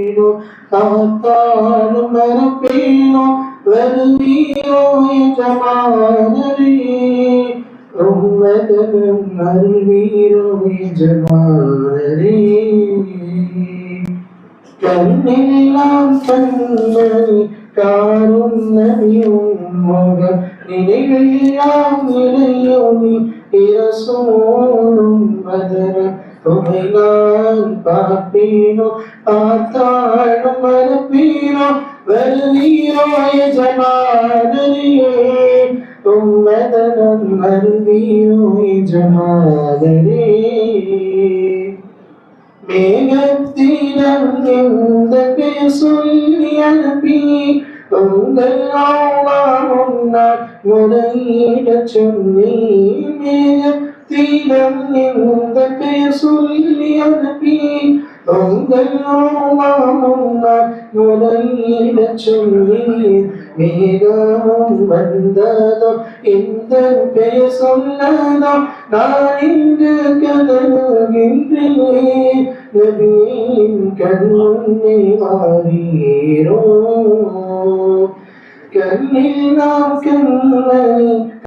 മറപ്പീനോ കാത്താലും മറപ്പീനോ വരുവീനോ യജമാനരേ ഉമ്മതനും നൽവീരോ യജമാനരേ കണ്ണെല്ലാം കണ്ണി കാരുണ്യവും മുഖ നിലയെല്ലാം നിലയോനി നീ ബദര തുമിലാൻ പാപ്പീനോ പാത്താഴം മരപ്പീനോ വരുവീരോയ ജമാനരിയേ തുമ്മതനം അരുവീരോയ ജമാനരേ മേഘത്തിനം എന്തൊക്കെ സൊല്ലിയനപ്പീ ഉങ്കൾ മുന്നീട ചൊല്ലീ صل أبكي عند العظام منيلة മീനാവും വന്ദനം എന്തൻ പേര് സൊല്ലണം നാളിന്റെ കഥകില്ലേ നബിയും കണ്ണുണ്ണി മാറിയേരോ കണ്ണിൽ നാം കണ്ണി